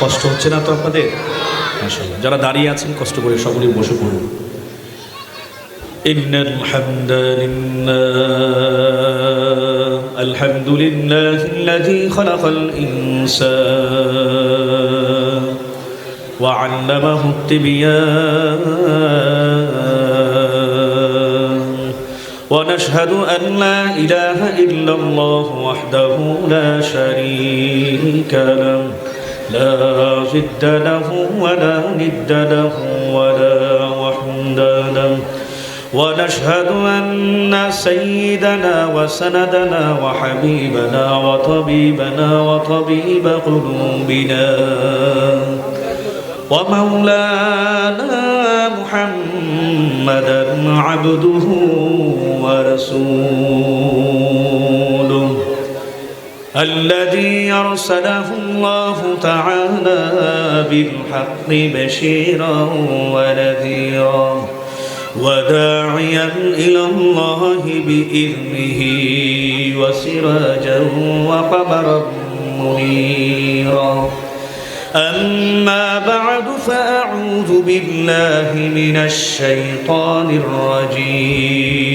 কষ্ট হচ্ছে না তো আপনাদের মাশাআল্লাহ যারা দাঁড়িয়ে আছেন কষ্ট করে সকলেই বসে পড়ুন إن الحمد لله الحمد لله الذي خلق الإنسان وعلمه التبيان ونشهد أن لا إله إلا الله وحده لا شريك له لا ضد له ولا ند له ولا وحد له. ونشهد أن سيدنا وسندنا وحبيبنا وطبيبنا وطبيب قلوبنا ومولانا محمدا عبده ورسوله. الذي أرسله الله تعالى بالحق بشيرا ونذيرا وداعيا إلى الله بإذنه وسراجا وقمرا منيرا. أما بعد فأعوذ بالله من الشيطان الرجيم.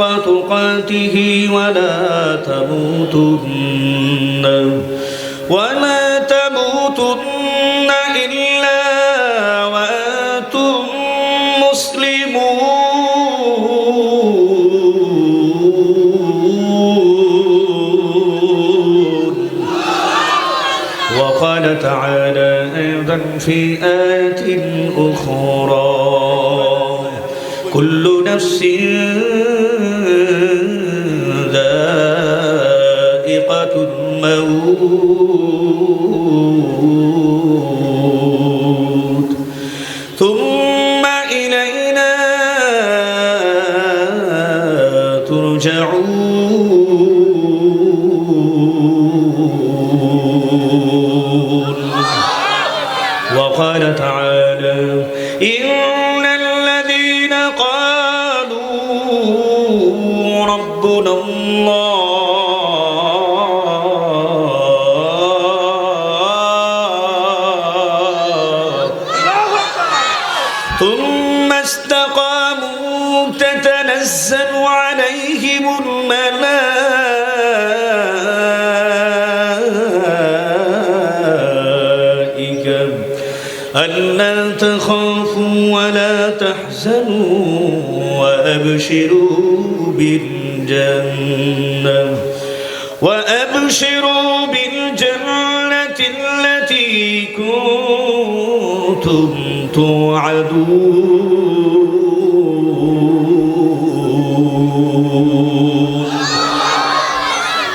حق تقاته ولا تموتن ولا تموتن إلا وأنتم مسلمون. وقال تعالى أيضا في آية وأبشروا بالجنة وأبشروا بالجنة التي كنتم توعدون.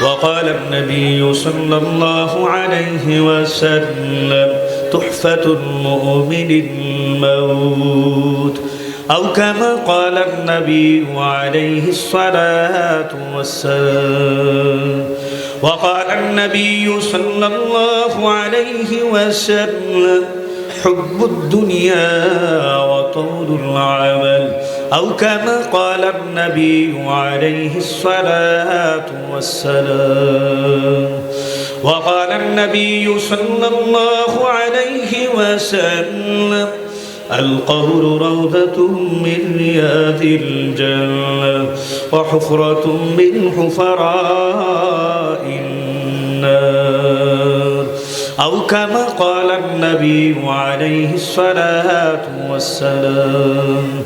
وقال النبي صلى الله عليه وسلم تحفة المؤمن الموت. أو كما قال النبي عليه الصلاة والسلام. وقال النبي صلى الله عليه وسلم حب الدنيا وطول العمل. أو كما قال النبي عليه الصلاة والسلام. وقال النبي صلى الله عليه وسلم القبر روضة من رياض الجنة وحفرة من حفراء النار. أو كما قال النبي عليه الصلاة والسلام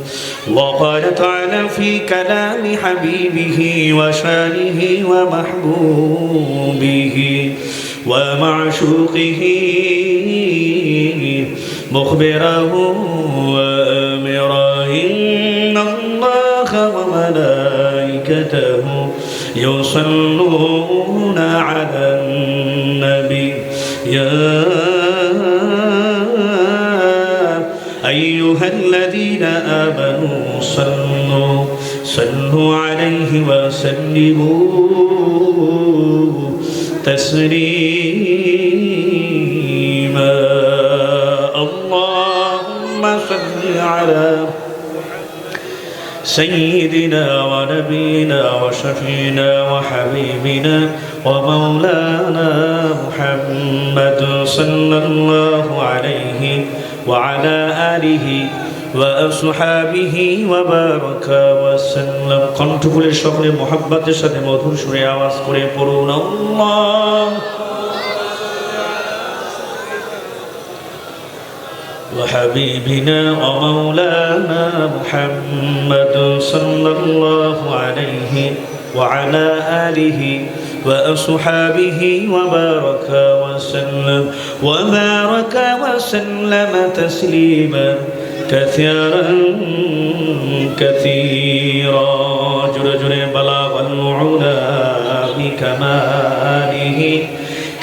وقال تعالى في كلام حبيبه وشانه ومحبوبه ومعشوقه مخبرا وآمرا إن الله وملائكته يصلون على النبي. يا أيها الذين آمنوا صلوا صلوا عليه وسلموا تسليما. على سيدنا ونبينا وشفينا وحبيبنا ومولانا محمد صلى الله عليه وعلى آله وأصحابه وبارك وسلم. قنت كل شغل محبة شد مدهور شريعة واسكري قرون الله. وحبيبنا ومولانا محمد صلى الله عليه وعلى آله وأصحابه وبارك وسلم وبارك وسلم تسليما كثيرا كثيرا. جل جل بلاغ العلا بكماله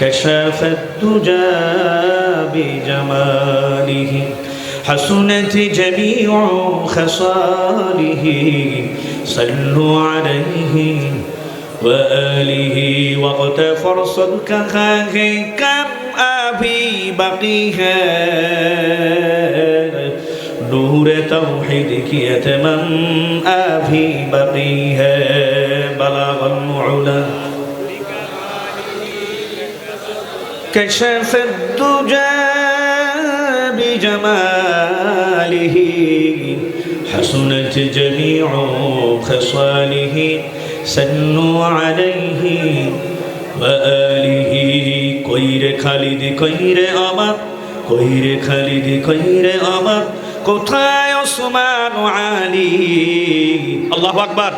كشاف الدجى بجماله حسنت جميع خصاله. صلوا عليه وآله واغتفر صدقك كم أبي بقيها. نور توحيد کی يتمم أبي بقيها. بلغ العلا كشف الدجى بجماله حسنت جميع خصاله سنوا عليه وآله কইরে খালিদ কইরে আমার কইরে খালিদ কইরে আমার কোথায় ওসমান আলী আল্লাহু আকবার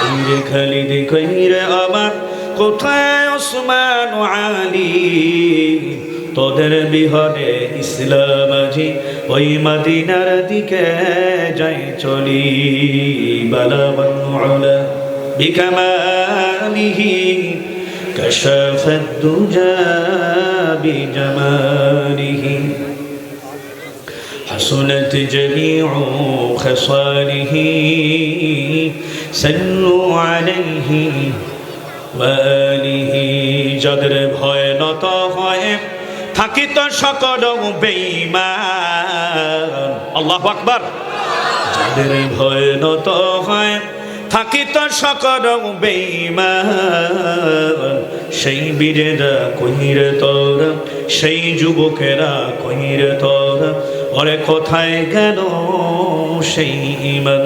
কইরে খালিদ কইরে আমার কোথায় ওসমান আলী তোদের বিহনে ইসলাম আজি ওই মদিনার দিকে যাই চলি বালাবান্নুলা বিকামালিহি كشف الدجى بجماله حسنت جميع خصاله سلوا عليه ওয়ালিহি যাদের ভয় নত হয় থাকিত সকল বেঈমান। আল্লাহু আকবার। যাদের ভয় নত হয় থাকিত সকল সেই বীরেরা কহির তোরা, সেই যুবকেরা কহির তোরা অরে কোথায় গেল সেই ইমান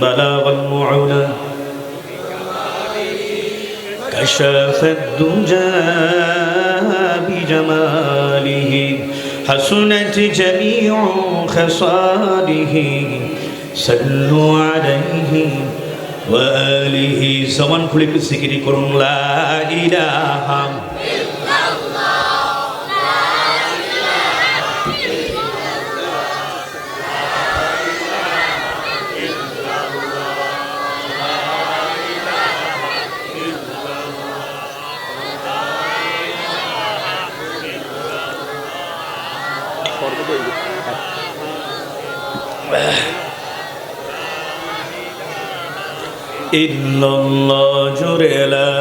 বালা মুআনা أشاف الدجى بجماله حسنت جميع خصاله. صلوا عليه وآله. سوان كل سكري كرم لا إله إلا الله. ইলাহা ইল্লাল্লাহ জুরে লা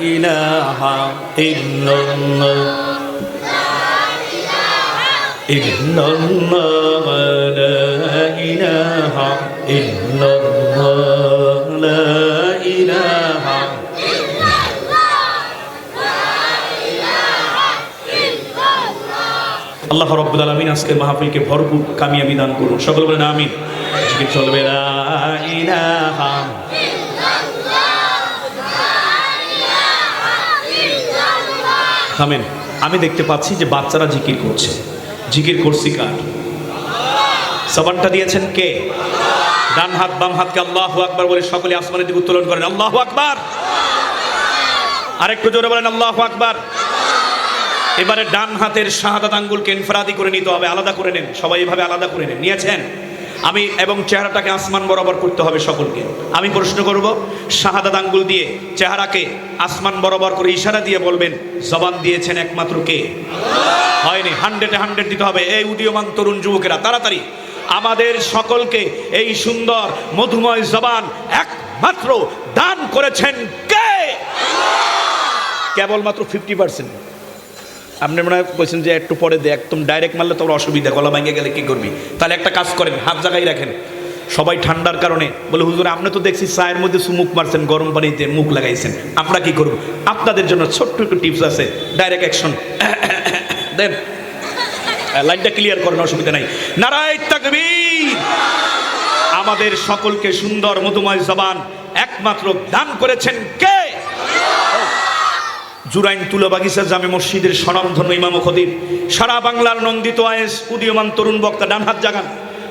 ইলাহা ইল্লাল্লাহ। ইল্লাল্লাহ লা ইলাহা ইল্লাল্লাহ। লা ইলাহা আল্লাহ রব্বুল আলামিন আজকে মাহফিলকে ভরপুর কামিয়াবি দান করুন। সকল বলেন আমিন। জিকির চলবে লা ইলাহা থামেন আমি দেখতে পাচ্ছি যে বাচ্চারা জিকির করছে। জিকির করছি কার? সাবানটা দিয়েছেন কে? ডান হাত, বাম হাতকে আল্লাহ আকবার বলে সকলে আসমানের দিকে উত্তোলন করেন। আল্লাহ আকবার। আরেকটু জোরে বলেন, আল্লাহ আকবার। এবারে ডান হাতের শাহাদাত আঙ্গুলকে ইনফরাদি করে নিতে হবে, আলাদা করে নেন। সবাই এভাবে আলাদা করে নেন। নিয়েছেন? আমি এবং চেহারাটাকে আসমান বরাবর করতে হবে সকলকে। আমি প্রশ্ন করব, শাহাদাত আঙ্গুল দিয়ে চেহারাকে আসমান বরাবর করে ইশারা দিয়ে বলবেন, জবান দিয়েছেন একমাত্র কে? হয়নি। হান্ড্রেডে হান্ড্রেড দিতে হবে। এই উদীয়মান তরুণ যুবকেরা, তাড়াতাড়ি। আমাদের সকলকে এই সুন্দর, মধুময় জবান একমাত্র দান করেছেন কে? কেবলমাত্র ফিফটি পার্সেন্ট আপনি মনে হয় বলছেন যে একটু পরে দে, একদম ডাইরেক্ট মারলে তোমার অসুবিধা, গলা ভেঙে গেলে কি করবি? তাহলে একটা কাজ করেন, হাত জায়গায় রাখেন। সবাই ঠান্ডার কারণে বলে, হুজুর, আপনি তো দেখছি চায়ের মধ্যে সুমুক মারছেন, গরম পানিতে মুখ লাগাইছেন। আমরা কি করব? আপনাদের জন্য ছোট্ট একটু টিপস আছে ডাইরেক্ট অ্যাকশন দেন। লাইনটা ক্লিয়ার করেন, অসুবিধা নাই। নারায় তাকবীর। আমাদের সকলকে সুন্দর মধুময় জবান একমাত্র দান করেছেন কে? জুরাইন তুলো বাগিচা জামে মসজিদের স্বনামধন্য ইমাম ও খদিব সারা বাংলার নন্দিত আয়েস, উদীয়মান তরুণ বক্তা, ডান হাত জাগান।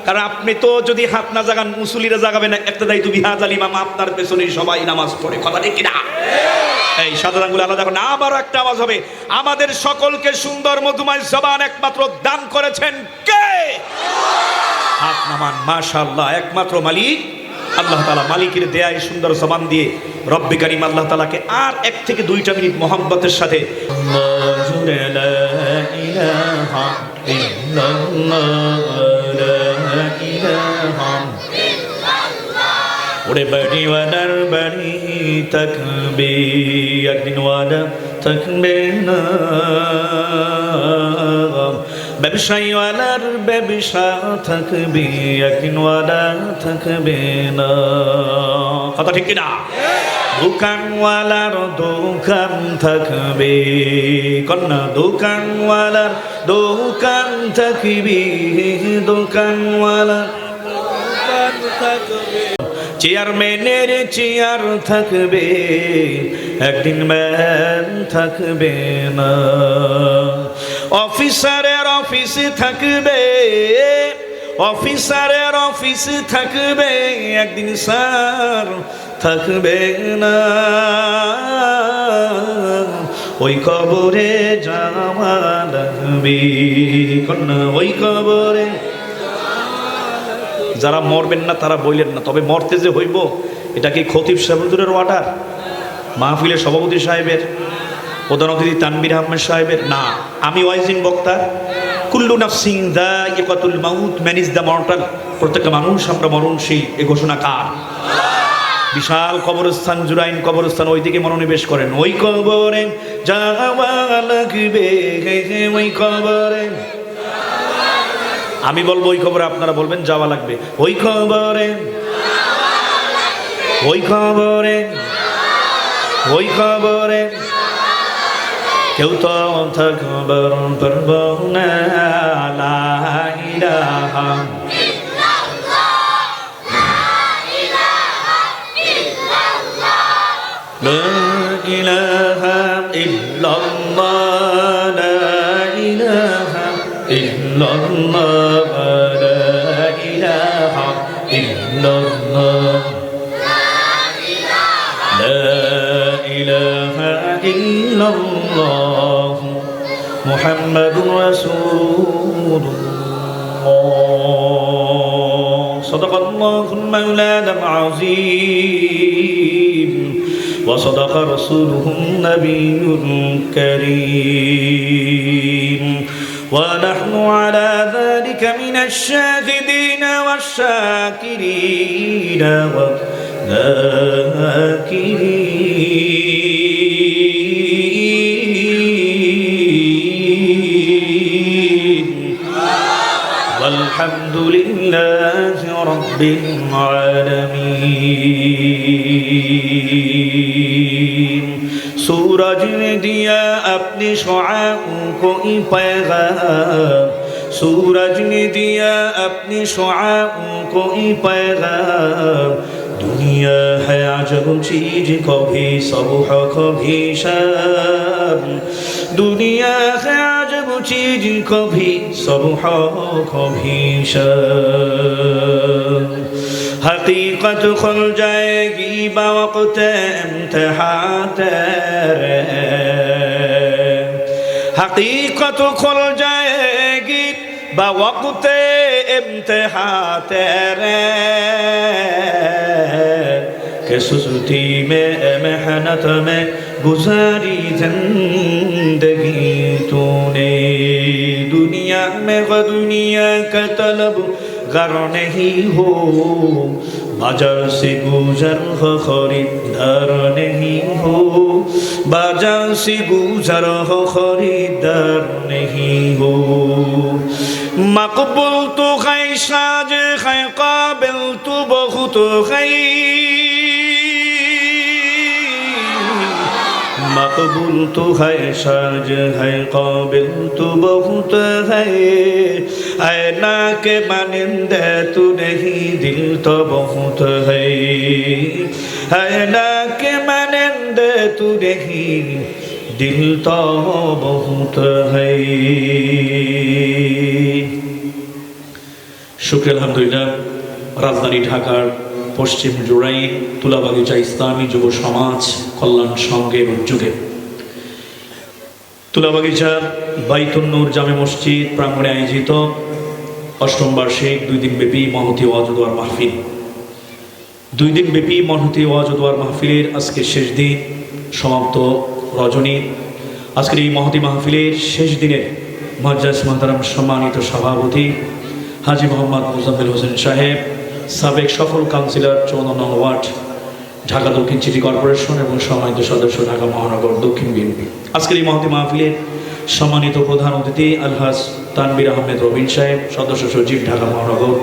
কারণ আপনি তো যদি হাত না জাগান মুসুলিরা জাগাবেন একটা দায়িত্ব বিহাজ আলী মামা আপনার পেছনে সবাই নামাজ পড়ে। কথা ঠিক না এই সাদা আঙ্গুল আলাদা না, আবারও একটা আওয়াজ হবে। আমাদের সকলকে সুন্দর মধুময় জবান একমাত্র দান করেছেন কে? হাত নামান, মাশাআল্লাহ, একমাত্র মালিক আল্লাহ তালা মালিকের দেয়ায় সুন্দর জবান দিয়ে রব্বে কারিম আল্লাহ তালাকে আর এক থেকে দুইটা মিনিট মোহাম্মতের সাথে ওরে বাড়ি ওয়াদার বাড়ি থাকবে একদিন ওয়াদা থাকবে না। ব্যবসায়ীওয়ালার ব্যবসা থাকবে একদিন ওয়াদা থাকবে না। কথা ঠিক কিনা? দোকানওয়ালার দোকান থাকবে, কন্যা দোকানওয়ালার দোকান থাকবে দোকানওয়ালার চেয়ারম্যানের চেয়ার থাকবে, একদিন ম্যান থাকবে না। অফিসারের অফিসে থাকবে। অফিসারের অফিসে থাকবে। একদিন স্যার থাকবে না। ওই কবরে যাওয়া লাগবে। কন্যা, ওই কবরে। যারা মরবেন না, তারা বইলেন না। তবে মরতে যে হইব, এটা কি খতিব সাহুদুরের ওয়াটার মাহফিলের সভাপতি সাহেবের। প্রধান অতিথি তানবির আহমেদ সাহেবের, না, আমি ওয়াইজিন বক্তা। কুল্লু নাফসিং দা ইকাতুল মাউত ম্যানিজ দ্য মর্টাল। প্রত্যেকটা মানুষ আমরা মরণশীল, এ ঘোষণা কার? বিশাল কবরস্থান, জুরাইন কবরস্থান ওই দিকে মনোনিবেশ করেন। ওই কবরে যাওয়া লাগবে ওই কবরে। আমি বলব, ওই খবরে আপনারা বলবেন, যাওয়া লাগবে। ওই খবরে ওই খবরে ওই খবরে Kêu to thật bờ bờ bờ la ilaha illallah la ilaha illallah محمد رسول الله. صدق الله المولى العظيم. وصدق رسوله النبي الكريم. ونحن على ذلك من الشاهدين والشاكرين والذاكرين. الحمد لله رب العالمين سورج نے دیا اپنی شعاؤں کو پیغام سورج نے دیا اپنی شعاؤں کو پیغام دنیا ہے عجب چیز کبھی صبح کبھی شام دنیا ہے عجب چیز کبھی صبح کبھی شام حقیقت کھل جائے گی بوقت امتحان تیرے حقیقت کھل جائے گی بوقت امتحان تیرے کہ سستی میں اے محنت میں گزاری زندگی تو نے دنیا میں و دنیا کا طلب گر نہیں ہو বাজার সে গুজার খরিদ্দার নেই হো বাজার সে গুজার খরিদ্দার নেই হো মকবুল তো খাই সাজ খাই কাবিল তো বহুত খাই মকবুল তো হায় সাজ হায় কবিল তো বহুত হায় আয় না কে মানিন্দে তু নেহি দিল তো বহুত হায় হায় না কে মানিন্দে তু নেহি দিল তো বহুত হায় শুক্রিয়া আলহামদুলিল্লাহ রাজধানী ঢাকার পশ্চিম জোড়াই তুলাবাগিচা ইসলামী যুব সমাজ কল্যাণ সংঘের উদ্যোগে। তুলাবাগিচা বাইতুন্নুর জামে মসজিদ প্রাঙ্গণে আয়োজিত অষ্টম বার্ষিক দুই দিন ব্যাপী মহতি ওয়াজুদোয়ার মাহফিল। দুই দিন ব্যাপী মহতি ওয়াজুদোয়ার মাহফিলের আজকে শেষ দিন সমাপ্ত রজনী। আজকের এই মহতি মাহফিলের শেষ দিনের মজ্জাজ মাহতারাম সম্মানিত সভাপতি হাজি মোহাম্মদ মুজাম্মিল হোসেন সাহেব সাবেক সফল কাউন্সিলর চৌদ্দ নং ওয়ার্ড, ঢাকা দক্ষিণ সিটি কর্পোরেশন এবং সম্মানিত সদস্য ঢাকা মহানগর দক্ষিণ বিএনপি। আজকের এই মহতি মাহফিলের সম্মানিত প্রধান অতিথি আলহাজ তানবির আহমেদ রবিন সাহেব, সদস্য সচিব ঢাকা মহানগর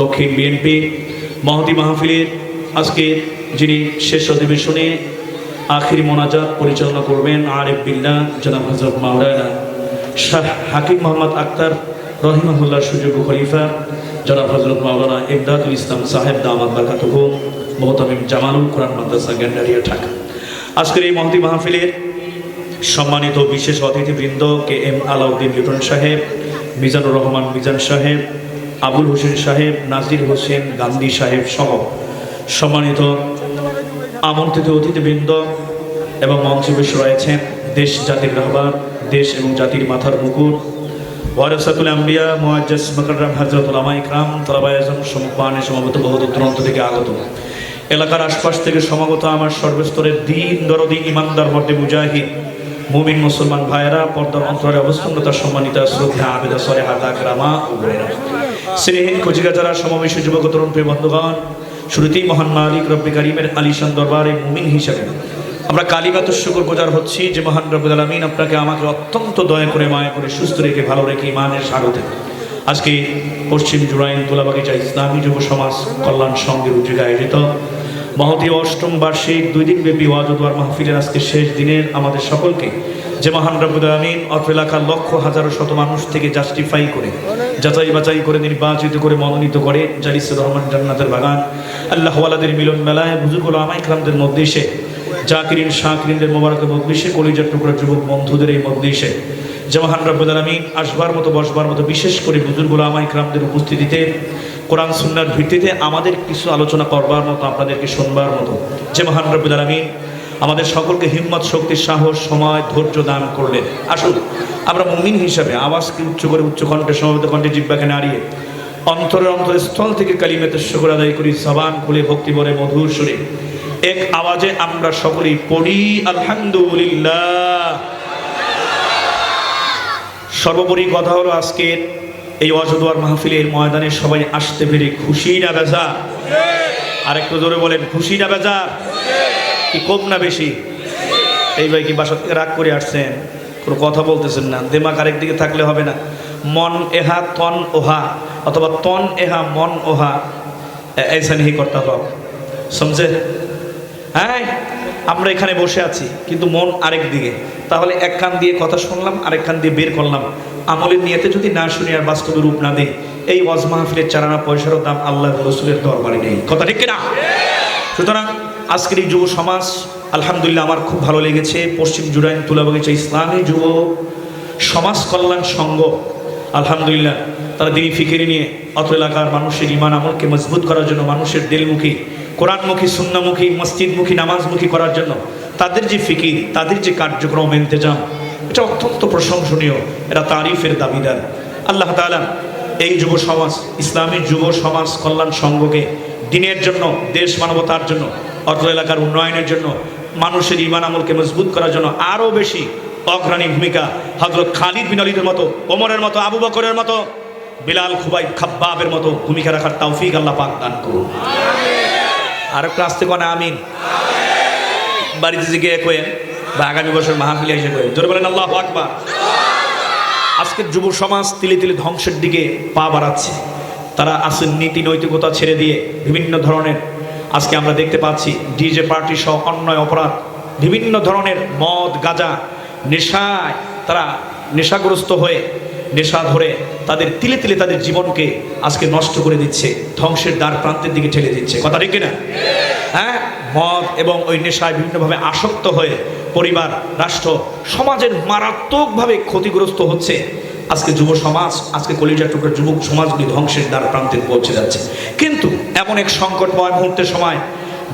দক্ষিণ বিএনপি। মহতি মাহফিলের আজকে যিনি শেষ অধিবেশনে আখির মোনাজাত পরিচালনা করবেন আরেফ বিল্লা জনাব হজরত মাওলানা শাহ হাকিম মোহাম্মদ আক্তার রহিমাহুল্লাহ সুযোগ খলিফা। জনাব হজরত মাওলানা ইমদাদুল ইসলাম সাহেব দামাদ বাকাতুহু, মোহতামিম জামানুল কোরআন মাদ্রাসা গ্যান্ডারিয়া, ঢাকা। আজকের এই মহতি মাহফিলের সম্মানিত বিশেষ অতিথিবৃন্দ কে এম আলাউদ্দিন লিটন সাহেব, মিজানুর রহমান মিজান সাহেব, আবুল হোসেন সাহেব, নাজির হোসেন গান্ধী সাহেব সহ সম্মানিত আমন্ত্রিত অতিথিবৃন্দ এবং মঞ্চে বসে রয়েছেন দেশ জাতির রাহবার, দেশ এবং জাতির মাথার মুকুট ওয়ারসাতুল আম্বিয়া, মুআজ্জাজ মাকররাম, হযরতুল উলামা ইকরাম, তলাবায়ে আযম সম্মানে সমাগত বহুত দূরান্ত থেকে আগত। এলাকার আশপাশ থেকে সমাগত আমার সর্বস্তরের দিন দরদি, ইমানদার মধ্যে মুজাহিদ, মুমিন মুসলমান ভাইয়েরা, পর্দার অন্তরে অবস্থানতা সম্মানিতা শ্রদ্ধা আবেদা সরে হাতা গ্রামা বোনেরা। স্নেহীন কচিকাচারা সমাবেশ যুবক তরুণ প্রিয় বন্ধুগণ, শুরুতেই মহান মালিক রব্বি কারিমের আলিশান দরবারে মুমিন হিসাবে আমরা কালিমাত শুকর গোজার হচ্ছি, যে মহান রব্বুল আলমিন আপনাকে আমাকে অত্যন্ত দয়া করে, মায়া করে, সুস্থ রেখে, ভালো রেখে ইমানের স্বাগতে আজকে পশ্চিম জুরাইন তোলাবাগিচা ইসলামী যুব সমাজ কল্যাণ সংঘের উদ্যোগে আয়োজিত মহতী অষ্টম বার্ষিক দুই দিন ব্যাপী ওয়াজুদ্দার মাহফিলের আজকে শেষ দিনের আমাদের সকলকে, যে মহান রব্বুল আলমিন অত্র এলাকার লক্ষ হাজারো শত মানুষ থেকে জাস্টিফাই করে, যাচাই বাছাই করে, নির্বাচিত করে, মনোনীত করে জালিসুর রহমান জান্নাতের বাগান, আল্লাহওয়ালাদের মিলন মেলায় বুজুর্গুল আমাইকরামদের মধ্যে এসে জাকিরিন, শাকিরিনদের মোবারকের মজলিসে কলিজার টুকরা যুবক বন্ধুদের এই মজলিসে জামাহান রব্বুল আলমিন আসবার মতো, বসবার মতো, বিশেষ করে বুজুর্গুল আমাইকরামদের উপস্থিতিতে, কোরআন সুন্নার ভিত্তিতে আমাদের কিছু আলোচনা করবার মতো, আপনাদেরকে শুনবার মতো যে মহান রব্বুল আলমিন আমাদের সকলকে হিম্মত, শক্তি, সাহস, সময়, ধৈর্য দান করলেন। আসুন, আমরা মুমিন হিসাবে আওয়াজকে উচ্চ করে উচ্চ কণ্ঠে সমবেত কণ্ঠে, জিব্বাকে নাড়িয়ে অন্তরের অন্তরের স্থল থেকে কালিমেতে শুকর আদায় করি জবান খুলে ভক্তি বলে মধুর সুরে। এক আওয়াজে আমরা সকলেই পড়ি আলহামদুলিল্লাহ সর্বোপরি কথা হলো আজকের এই অযোধ্যার মাহফিলের ময়দানে সবাই আসতে পেরে খুশি না বেজা আরেকটু জোরে বলেন খুশি না বেজার কি কম না বেশি এই ভাই কি বাসা থেকে রাগ করে আসছেন কোনো কথা বলতেছেন না দেমাক আরেক দিকে থাকলে হবে না মন এহা তন ওহা অথবা তন এহা মন ওহা ऐसा नहीं करता हो সমঝে হ্যাঁ আমরা এখানে বসে আছি, কিন্তু মন আরেক দিকে। তাহলে এক কান দিয়ে কথা শুনলাম, আরেক কান দিয়ে বের করলাম। আমলের নিয়েতে যদি না শুনি আর বাস্তবে রূপ না দিই, এই ওয়াজ মাহফিলের চারানা পয়সারও দাম আল্লাহ রসুলের দরবারে নেই। কথা ঠিক কিনা? সুতরাং আজকের এই যুব সমাজ, আলহামদুলিল্লাহ আমার খুব ভালো লেগেছে। পশ্চিম জুরাইন তুলাবাগিচা ইসলামী যুব সমাজ কল্যাণ সংঘ, আলহামদুলিল্লাহ, তারা দিনী ফিকিরি নিয়ে অত এলাকার মানুষের ইমান আমলকে মজবুত করার জন্য মানুষের দিলমুখী কোরআনমুখী, সুন্নামুখী, মসজিদমুখী, নামাজমুখী করার জন্য তাদের যে ফিকির, তাদের যে কার্যক্রম, ইন্তজাম, এটা অত্যন্ত প্রশংসনীয়। এটা তারিফের দাবিদার। আল্লাহ তাআলা এই যুব সমাজ, ইসলামী যুব সমাজ কল্যাণ সংঘকে দিনের জন্য, দেশ মানবতার জন্য অর্থ এলাকার উন্নয়নের জন্য, মানুষের ইমান আমলকে মজবুত করার জন্য আরও বেশি অগ্রণী ভূমিকা হজরত খালিদ বিন অলিদের মতো, ওমরের মতো, আবু বকরের মতো, বিলাল খুবাই খাব্বাবের মতো ভূমিকা রাখার তৌফিক আল্লাহ পাক দান করুন। আর একটু আসতে কোন আমিন। বাড়িতে গিয়ে কোয়েন বা আগামী বছর মাহফিলে এসে কোয়েন জোরে বলেন আল্লাহ আকবার। আজকের যুব সমাজ তিলে তিলে ধ্বংসের দিকে পা বাড়াচ্ছে। তারা আসেন নীতি নৈতিকতা ছেড়ে দিয়ে বিভিন্ন ধরনের, আজকে আমরা দেখতে পাচ্ছি ডিজে পার্টি সহ অন্যায় অপরাধ, বিভিন্ন ধরনের মদ, গাঁজা, নেশায় তারা নেশাগ্রস্ত হয়ে নেশা ধরে তাদের তিলে তিলে তাদের জীবনকে আজকে নষ্ট করে দিচ্ছে, ধ্বংসের দ্বার প্রান্তের দিকে ঠেলে দিচ্ছে। কথা ঠিক না হ্যাঁ? মদ এবং ওই নেশায় বিভিন্নভাবে আসক্ত হয়ে পরিবার, রাষ্ট্র, সমাজের মারাত্মকভাবে ক্ষতিগ্রস্ত হচ্ছে। আজকে যুব সমাজ, আজকে কলিজা টুকরা যুবক সমাজগুলি ধ্বংসের দ্বার প্রান্তে পৌঁছে যাচ্ছে। কিন্তু এমন এক সংকটময় মুহূর্তের সময়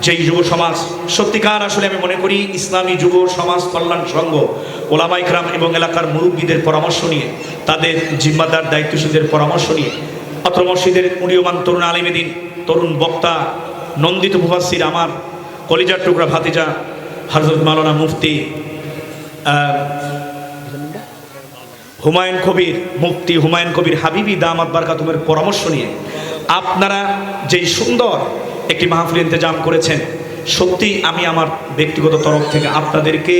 যেই যুব সমাজ, সত্যিকার আসলে আমি মনে করি ইসলামী যুব সমাজ কল্যাণ সংঘ ওলামাইকরাম এবং এলাকার মুরব্বীদের পরামর্শ নিয়ে, তাদের জিম্মাদার দায়িত্বশীলদের পরামর্শ নিয়ে, অত্র মসজিদের উড়ীয়মান তরুণ আলিমেদিন তরুণ বক্তা, নন্দিত মুফাসির আমার, কলিজার টুকরা ভাতিজা হজরত মাওলানা মুফতি হুমায়ুন কবির, মুফতি হুমায়ুন কবির হাবিবি দাম দামাত বারকাতুমের পরামর্শ নিয়ে, আপনারা যেই সুন্দর একটি মাহফিল ইন্তজাম করেছেন। সত্যি আমি আমার ব্যক্তিগত তরফ থেকে আপনাদেরকে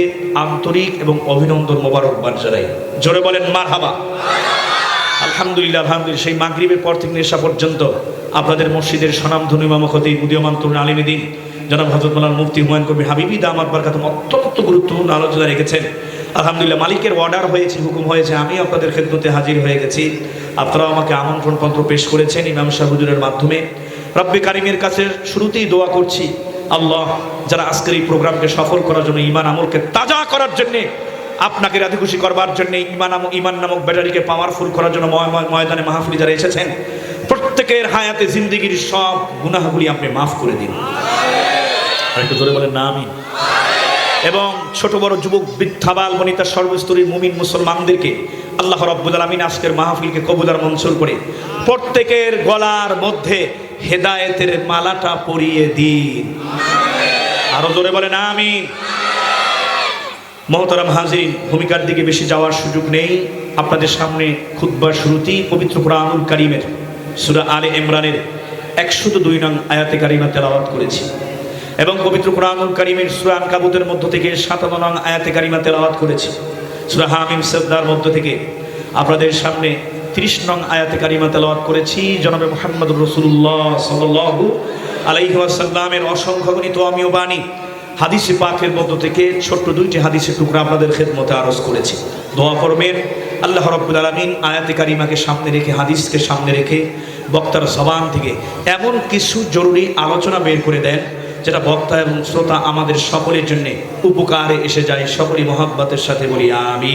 আন্তরিক এবং অভিনন্দন মোবারকবাদ জানাই। জোরে বলেন মার হাবা আলহামদুলিল্লাহ আলহামদুলিল্লাহ। সেই মাগরিবের পর থেকে নেশা পর্যন্ত আপনাদের মসজিদের সনামধনী মামকতি উদীয়মান তরুণ আলিমেদিন জনাব হজরত মালান মুফতি হুমায়ুন কবির হাবিবি দামাত বারকাতুম অত্যন্ত গুরুত্বপূর্ণ আলোচনা রেখেছেন। আলহামদুলিল্লাহ, মালিকের অর্ডার হয়েছে, হুকুম হয়েছে, আমি আপনাদের খেদমতে হাজির হয়ে গেছি। আপনারাও আমাকে আমন্ত্রণ পত্র পেশ করেছেন ইমাম শাহ হুজুরের মাধ্যমে। রব্বে কারিমের কাছে শুরুতেই দোয়া করছি, আল্লাহ, যারা আজকের এই প্রোগ্রামকে সফল করার জন্য ইমান আমলকে তাজা করার জন্যে, আপনাকে রাধি খুশি করবার জন্য ইমান ইমান নামক ব্যাটারিকে পাওয়ারফুল করার জন্য ময়- ময়- ময়দানে মাহফিলি যারা এসেছেন, প্রত্যেকের হায়াতে জিন্দিগির সব গুনাহগুলি আপনি মাফ করে দিন। আর একটু জোরে বলেন না আমি এবং ছোট বড় যুবক বৃদ্ধাবাল বনিতা সর্বস্তরীর মুমিন মুসলমানদেরকে আল্লাহ রব্বুল আলমিন আজকের মাহফিলকে কবুদার মঞ্জুর করে প্রত্যেকের গলার মধ্যে হেদায়েতের মালাটা পরিয়ে দিন। আরও জোরে বলেন আমি মহতারাম হাজির, ভূমিকার দিকে বেশি যাওয়ার সুযোগ নেই। আপনাদের সামনে খুদ্বার শুরুতেই পবিত্র কোরআনুল কারিমের সুরা আলে ইমরানের একশো দুই নং আয়াতে কারিমা তেলাওয়াত করেছি। এবং পবিত্র কোরআনুল কারিমের সুরা আনকাবুতের মধ্য থেকে সাতান্ন নং আয়াতে কারিমা তেলাওয়াত করেছি। সুরা হামিম সদ্দার মধ্য থেকে আপনাদের সামনে ত্রিশ নং আয়াতে কারিমা তেলাওয়াত করেছি। জনাবে মোহাম্মদ রসুল্লাহ সাল্লু আলাইহি ওয়াসাল্লামের অসংখ্য গণিত আমিও বাণী হাদিসে পাকের মধ্য থেকে ছোট্ট দুইটি হাদিসের টুকরা আপনাদের খেদমতে আরজ করেছি। দোয়া করবেন। আল্লাহ রব্বুল আলমিন আয়াতে কারিমাকে সামনে রেখে, হাদিসকে সামনে রেখে বক্তার সবান থেকে এমন কিছু জরুরি আলোচনা বের করে দেন, যেটা বক্তা এবং শ্রোতা আমাদের সকলের জন্য উপকারে এসে যায়। সকলেই মহাব্বতের সাথে বলি আমি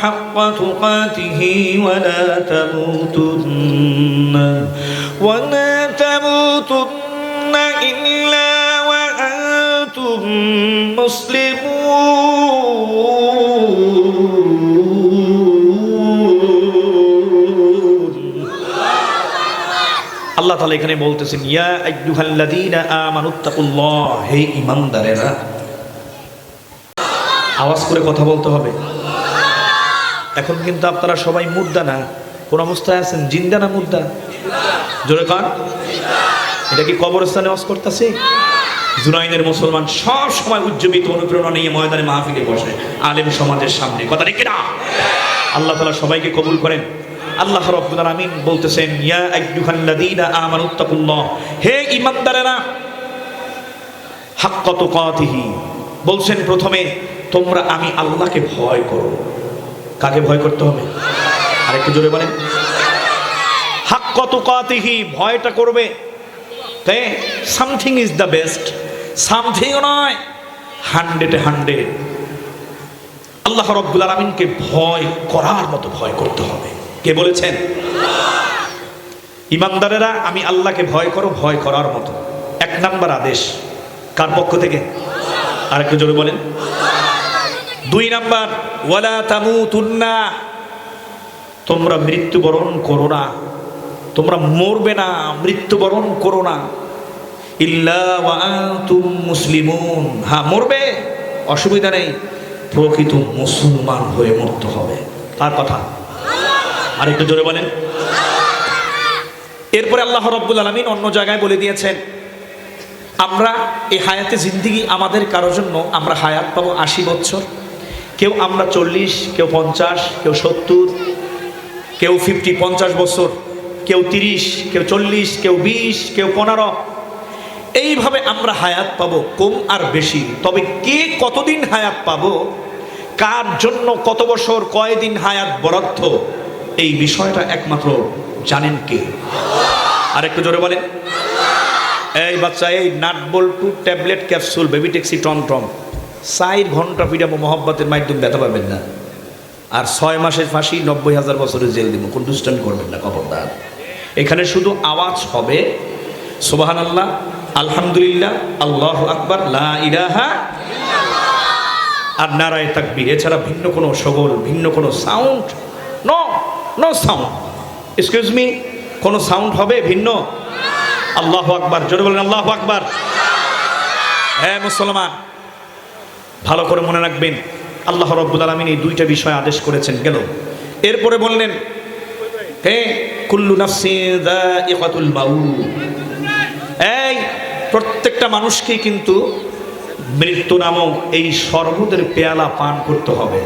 حق تقاته ولا تموتن ولا تموتن إلا وأنتم مسلمون আল্লাহ তাআলা এখানে বলতেছেন ইয়া আইয়ুহাল্লাযীনা আমানুত্তাকুল্লাহ হে ঈমানদারেরা আওয়াজ করে কথা বলতে হবে এখন কিন্তু আপনারা সবাই মুর্দা না। কোন অবস্থায় আছেন? জিন্দা না মুর্দা? জোরে কান। এটা কি কবরস্থানে অস করতেছে? জুনাইনের মুসলমান সব সময় উজ্জীবিত, অনুপ্রেরণা নিয়ে ময়দানে মাহফিলে বসে, আলেম সমাজের সামনে। কথা রেখে না আল্লাহ তালা সবাইকে কবুল করেন। আল্লাহ রাব্বুল আলামিন বলতেছেন, ইয়া আইয়ুহাল্লাযীনা আমানুত্তাকুল্লাহ হে ঈমানদারেরা, হাক্কা তুকাতিহি। বলছেন প্রথমে, তোমরা আমি আল্লাহকে ভয় করো। কাকে ভয় করতে হবে? আরেকটু জোরে বলেন। হাক্কা তুকাতিহি, ভয়টা করবে। সামথিং ইজ দ্য বেস্ট সামথিংও নয় হান্ড্রেডে হান্ড্রেড আল্লাহ রব্বুল আলমিনকে ভয় করার মতো ভয় করতে হবে। কে বলেছেন? ইমানদারেরা, আমি আল্লাহকে ভয় করো, ভয় করার মতো। এক নাম্বার আদেশ। কার পক্ষ থেকে? আরেকটু জোরে বলেন। দুই নাম্বার, ওয়ালা তামুতুন্না, তোমরা মৃত্যুবরণ করো না। তোমরা মরবে না, মৃত্যুবরণ করো না। ইল্লা ওয়া আনতুম মুসলিমুন। হ্যাঁ মরবে, অসুবিধা নেই। প্রকৃত মুসলমান হয়ে মরতে হবে। তার কথা? আরেকটু জোরে বলেন। এরপরে আল্লাহ রব্বুল আলমিন অন্য জায়গায় বলে দিয়েছেন, আমরা এই হায়াতে জিন্দিগি আমাদের কারোর জন্য, আমরা হায়াত পাবো আশি বছর কেউ আমরা চল্লিশ, কেউ পঞ্চাশ, কেউ সত্তর, কেউ ফিফটি পঞ্চাশ বছর, কেউ তিরিশ, কেউ চল্লিশ, কেউ বিশ, কেউ পনেরো। এইভাবে আমরা হায়াত পাবো, কম আর বেশি। তবে কে কতদিন হায়াত পাবো, কার জন্য কত বছর, কয়দিন হায়াত বরাদ্দ, এই বিষয়টা একমাত্র জানেন কে? আর একটু জোরে বলেন। এই বাচ্চা, এই নাট বল্টু, ট্যাবলেট, ক্যাপসুল বেবি ট্যাক্সি টমটম চার ঘণ্টা পিটাবো মহব্বতের মাধ্যমে ব্যথা পাবেন না। আর ছয় মাসের ফাঁসি নব্বই হাজার বছরের জেল দিব কোন দুষ্টামি করবেন না, খবরদার। এখানে শুধু আওয়াজ হবে সোবাহান আল্লাহ আলহামদুলিল্লাহ, আল্লাহ আকবার, লা ইলাহা আর নারায় তাকবি এছাড়া ভিন্ন কোনো সবল ভিন্ন কোনো sound, no no sound. Excuse me, কোনো সাউন্ড হবে ভিন্ন? আল্লাহ আকবার, জোরে বলেন আল্লাহ আকবার। হ্যাঁ মুসলমান। ভালো করে মনে রাখবেন, আল্লাহ রব্বুল আলমিন এই দুইটা বিষয় আদেশ করেছেন, গেল। এরপরে বললেন হ্যাঁ কুল্লু এই, প্রত্যেকটা মানুষকে কিন্তু মৃত্যু নামক এই শরবতের পেয়ালা পান করতে হবে।